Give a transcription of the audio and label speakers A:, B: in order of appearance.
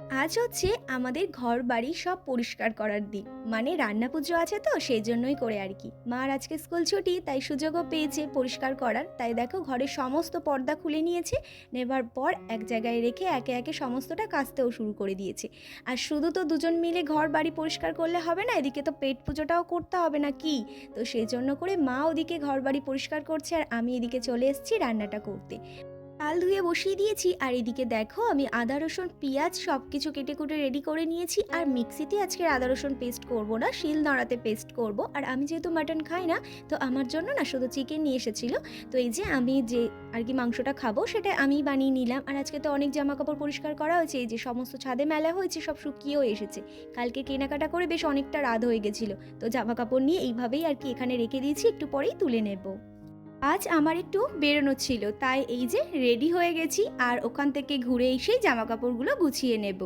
A: আজ হচ্ছে আমাদের ঘর বাড়ি সব পরিষ্কার করার দিন। মানে রান্না পুজো আছে তো, সেই জন্যই করে আর কি। মার আজকে স্কুল ছুটি, তাই সুযোগও পেয়েছে পরিষ্কার করার। তাই দেখো ঘরের সমস্ত পর্দা খুলে নিয়েছে, নেবার পর এক জায়গায় রেখে একে একে সমস্তটা কাচতেও শুরু করে দিয়েছে। আর শুধু তো দুজন মিলে ঘর বাড়ি পরিষ্কার করলে হবে না, এদিকে তো পেট পুজোটাও করতে হবে না কি? তো সেই জন্য করে মা ওদিকে ঘর বাড়ি পরিষ্কার করছে, আর আমি এদিকে চলে এসেছি রান্নাটা করতে। চাল ধুয়ে বসিয়ে দিয়েছি, আর এদিকে দেখো আমি আদা, রসুন, পেঁয়াজ সব কিছু কেটে কুটে রেডি করে নিয়েছি। আর মিক্সিতে আজকে আদা, রসুন পেস্ট করব না, শিল নড়াতে পেস্ট করব। আর আমি যেহেতু মাটন খাই না, তো আমার জন্য না শুধু চিকেন নিয়ে এসেছিল। তো এই যে আমি যে আর কি মাংসটা খাব, সেটা আমি বানিয়ে নিলাম। আর আজকে তো অনেক জামা কাপড় পরিষ্কার করা হয়েছে, এই যে সমস্ত ছাদে মেলা হয়েছে, সব শুকিয়েও এসেছে। কালকে কেনাকাটা করে বেশ অনেকটা রাত হয়ে গেছিল। তো জামা কাপড় নিয়ে এইভাবেই আর কি এখানে রেখে দিয়েছি, একটু পরেই তুলে নেব। আজ আমার একটু বেরোনো ছিল, তাই এই যে রেডি হয়ে গেছি আর ওখান থেকে ঘুরে এসেই জামা কাপড়গুলো গুছিয়ে নেব।